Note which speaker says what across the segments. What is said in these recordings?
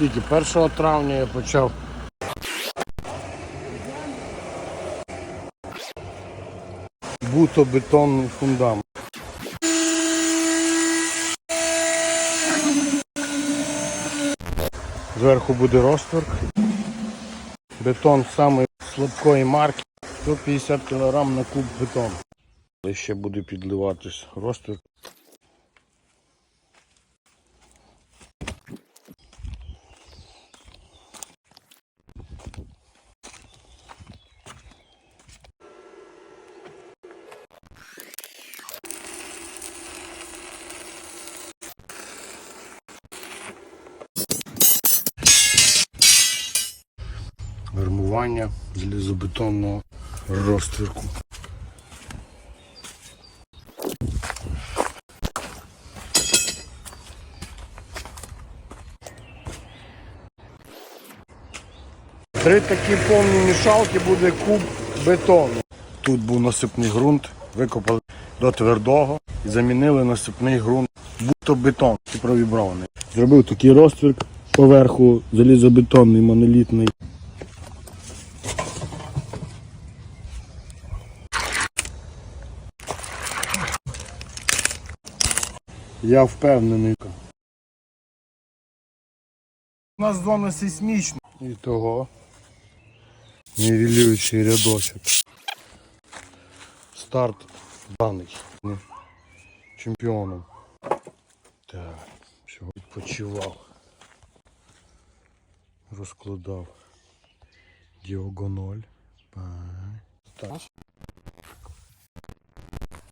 Speaker 1: Тільки 1 травня я почав. Буто-бетонний фундамент. Зверху буде розтворк. Бетон самої слабкої марки. 150 кг на куб бетону. Але ще буде підливатись розтворк. Гармування залізобетонного розтворку. Три такі повні мішалки буде куб бетону. Тут був насипний ґрунт, викопали до твердого і замінили насипний ґрунт будто бетон провібрований. Зробив такий розтвірк поверху залізобетонний монолітний. Я впевнений. У нас зона сейсмічна. І того нівелюючий рядочок. Старт даний. Чемпіоном. Так, все, відпочивав. Розкладав діагональ. Так.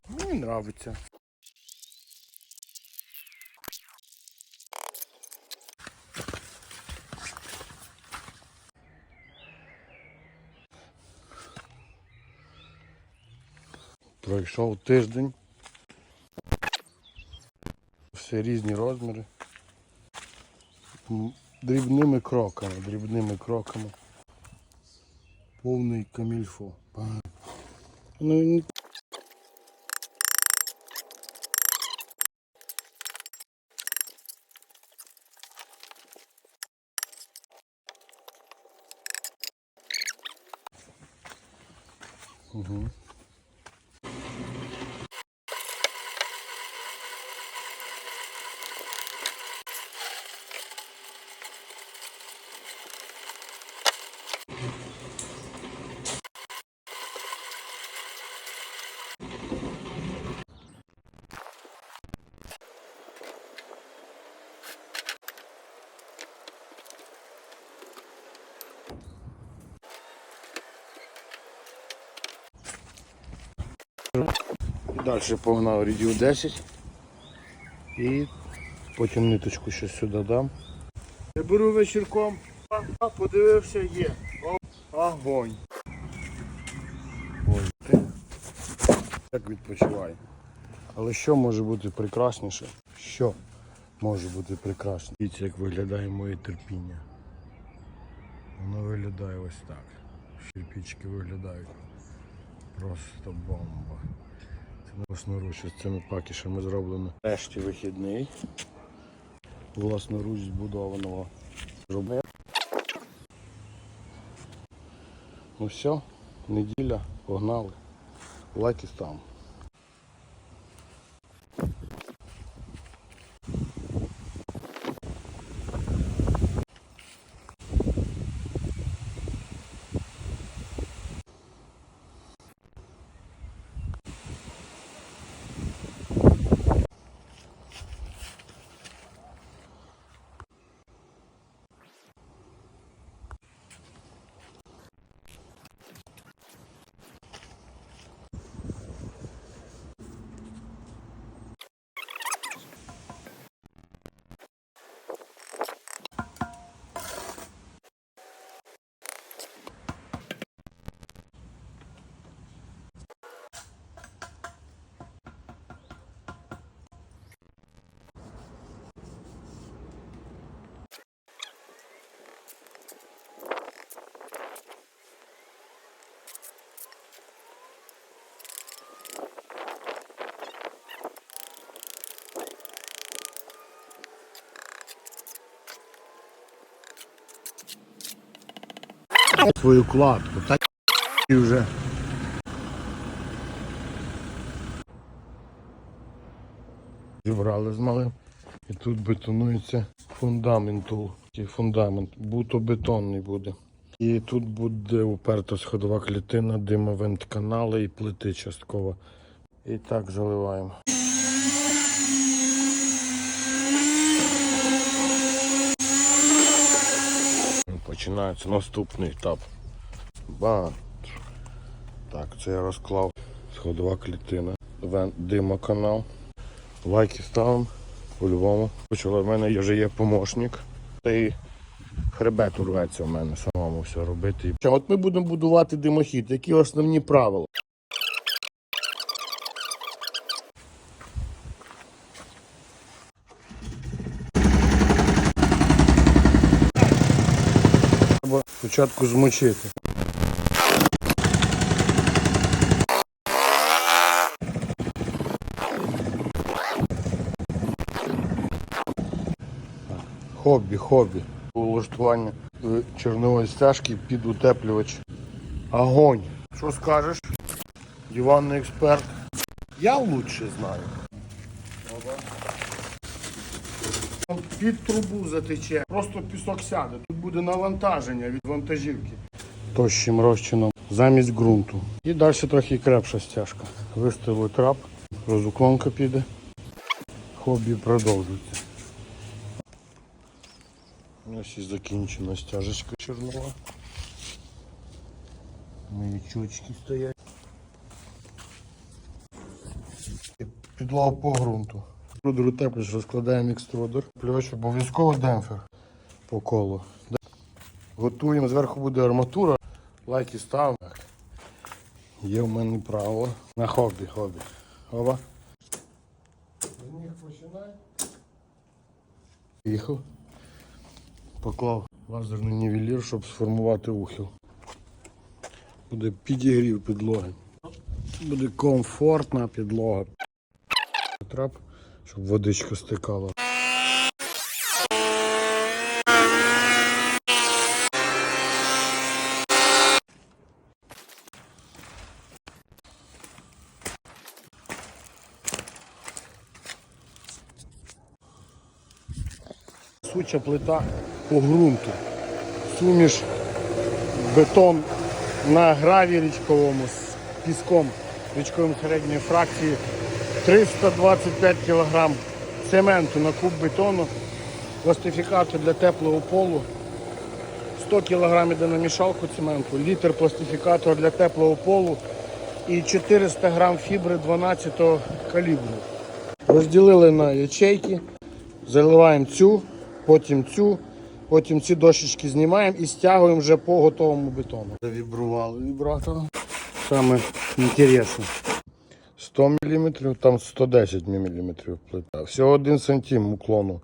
Speaker 1: Мені нравиться. Пройшов тиждень. Все різні розміри. Дрібними кроками, дрібними кроками. Повний камільфо. Ну, Угу. Далі погнав рідів 10. І потім ниточку ще сюди дам. Я беру вечірком, подивився, є. Огонь. Ой. Як відпочиває. Але що може бути прекрасніше? Що може бути прекрасніше? Дивіться, як виглядає моє терпіння. Воно виглядає ось так. Шірпічки виглядають. Просто бомба. Власноруч з цими пакішами зроблено. Решті вихідний. Власноруч збудованого зробив. Ну все, неділя, погнали. Лайки там. Свою кладку. Та і вже. Зібрали з малим. І тут бетонується фундаменту. І фундамент. Буто-бетонний буде. І тут буде уперта сходова клітина, димовент канали і плити частково. І так заливаємо. Починається наступний етап. Бат. Так, це я розклав сходова клітина. Димоканал. Лайки ставимо по-любому. Почало в мене вже є помощник. Та й хребет урветься в мене самому все робити. От ми будемо будувати димохід. Які основні правила? Треба спочатку змочити. Хобі, хобі. Улаштування е, чорнової стяжки під утеплювач. Огонь. Що скажеш? Диванний експерт. Я лучше знаю. Під трубу затече. Просто пісок сяде. Тут буде навантаження від вантажівки. Тощим розчином замість ґрунту. І далі трохи крепша стяжка. Виставили трап, розуклонка піде. Хобі продовжується. Ось і закінчена стяжечка чорнова. Маячочки стоять. Підлога по ґрунту. Екструдер утеплюєш, розкладаємо екструдер. Плюс обов'язково демпфер по колу. Готуємо, зверху буде арматура. Лайки ставимо. Є в мене право. На хобі, хобі. Оба. Починай. Їхав. Поклав лазерний нівелір, щоб сформувати ухил. Буде підігрів підлоги. Буде комфортна підлога. Трап, щоб водичка стикала. Суча плита по ґрунту. Суміш бетон на граві річковому з піском річковим середньої фракції 325 кг цементу на куб бетону, пластифікатор для теплого полу, 100 кг йде на мішалку цементу, літр пластифікатор для теплого полу і 400 г фібри 12 калібру. Розділили на ячейки, заливаємо цю, потім цю, потім ці дощечки знімаємо і стягуємо вже по готовому бетону. Завібрували вібратором. Саме інтересне. 100 мм, там 110 мм плита. Всього 1 см уклону.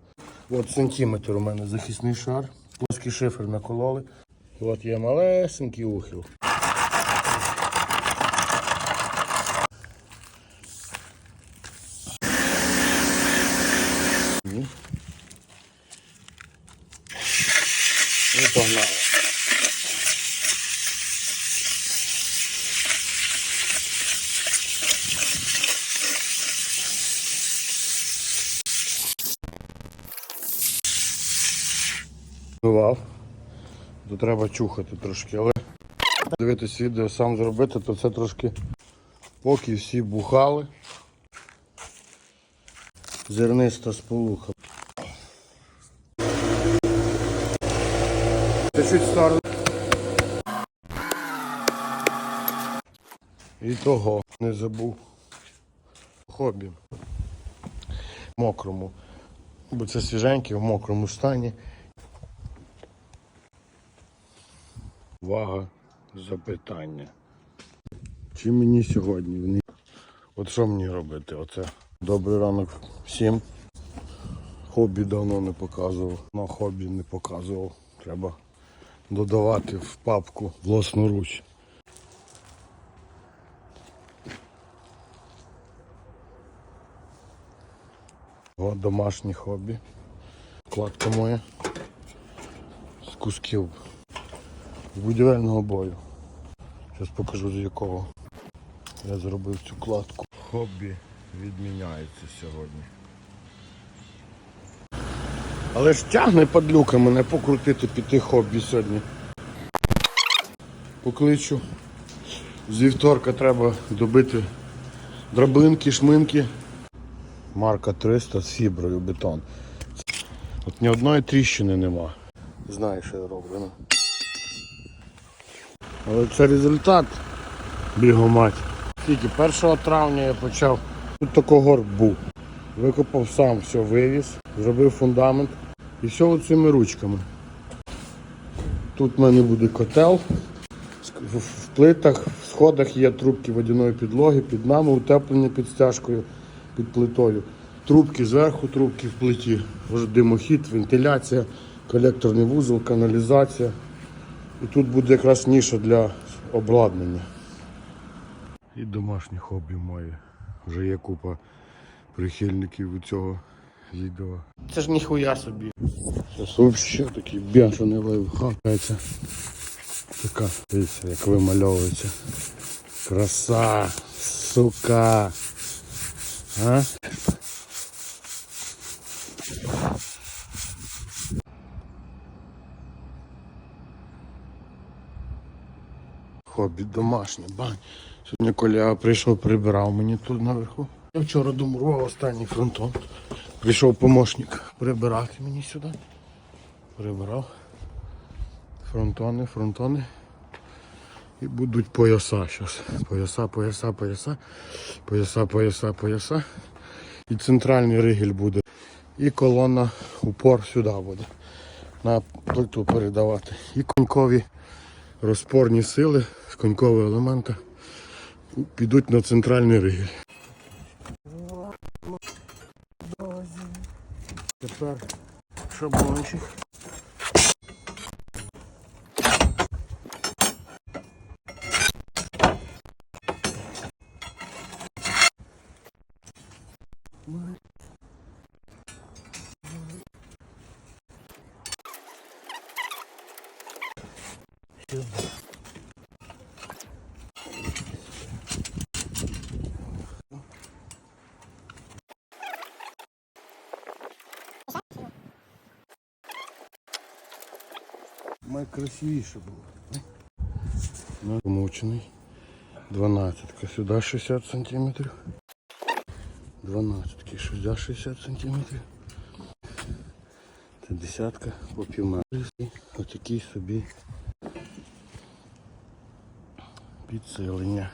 Speaker 1: От сантиметр у мене захисний шар. Плоский шифер накололи. От є малесенький ухил. І І погнали. Бував. То треба чухати трошки, але дивитись відео сам зробити, то це трошки поки всі бухали. Зерниста сполуха. Чуть в сторону. І того не забув. Хобі. Мокрому. Бо це свіженьке в мокрому стані. Увага, запитання. Чи мені сьогодні. От що мені робити? Оце. Добрий ранок всім. Хобі давно не показував. На хобі не показував. Треба додавати в папку власноруч. О, домашнє хобі. Кладка моя з кусків з будівельного бою. Зараз покажу з якого. Я зробив цю кладку. Хобі відміняється сьогодні. Але ж тягне падлюка мене покрутити піти хобі сьогодні. Покличу. З вівторка треба добити драбинки, шминки. Марка 300 з фіброю бетон. От ні одної тріщини нема. Знаю, що я роблю. ну. Але це результат бігомать. Тільки 1 травня я почав. Тут такий горб був. Викопав сам, все вивіз, зробив фундамент і все оцими ручками. Тут в мене буде котел. В- плитах, в сходах є трубки водяної підлоги, під нами утеплення під стяжкою, під плитою. Трубки зверху, трубки в плиті. Димохід, вентиляція, колекторний вузол, каналізація. І тут буде якраз ніша для обладнання. І домашнє хобі моє. Вже є купа прихильників у цього відео. Це ж ніхуя собі. Це взагалі такий бешений лайфхак. Така, дивіться, як вимальовується. Краса, сука. А? Хобі домашнє, бань. Сьогодні Коля прийшов, прибирав мені тут наверху. Я вчора домурував останній фронтон. Прийшов помощник прибирати мені сюди. Прибирав. Фронтони, фронтони. І будуть пояса зараз. Пояса, пояса, пояса. Пояса, пояса, пояса. І центральний ригель буде. І колона упор сюди буде. На плиту передавати. І конькові розпорні сили з конькового елемента підуть на центральний ригель. Тепер шаблончик. Найкрасивіше було. Ну, Помучений. 12. Сюди 60 сантиметрів. 12. Сюди 60 сантиметрів. Це десятка по півметрі. Отакий собі підсилення.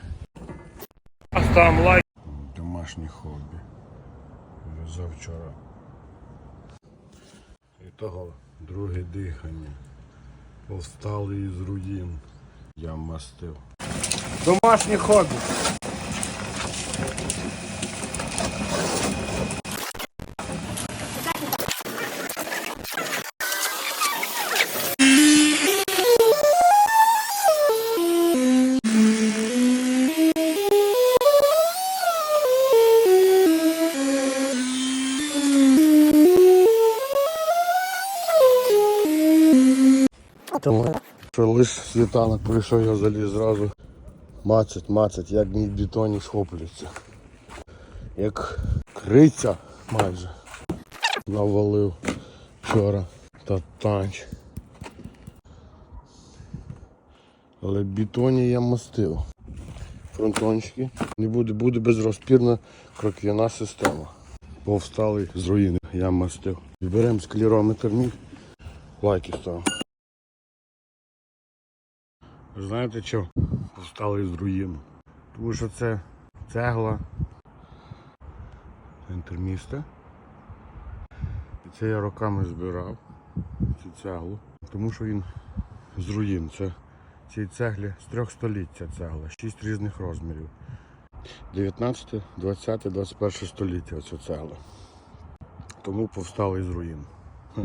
Speaker 1: Там лайк. Домашнє хобі. Вже завчора. І того друге дихання. Повстали із руїн. Я мастив. Домашнє хобі. Що лише світанок прийшов, я заліз зразу. Мацать, мацать, як мій бетоні схоплюється. Як криця майже навалив вчора та танч. Але бетоні я мастив. Фронтончики. Не буде, буде безрозпірна кроквяна система. Повстали з руїни, я мастив. Беремо склерометр мій, лайки ставимо. Знаєте що? Повстали з руїн. Тому що це цегла. Центр міста. І це я роками збирав цю цеглу. Тому що він з руїн. Це цій цеглі з трьох століть ця цегла. Шість різних розмірів. 19, 20, 21 століття оця цегла. Тому повстали з руїн. Хм.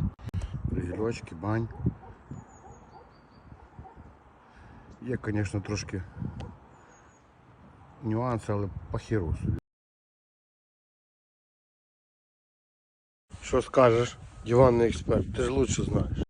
Speaker 1: Пригільочки, бань. Є, звісно, трошки нюанси, але по херу собі. Що скажеш, диванний експерт, ти ж лучше знаєш.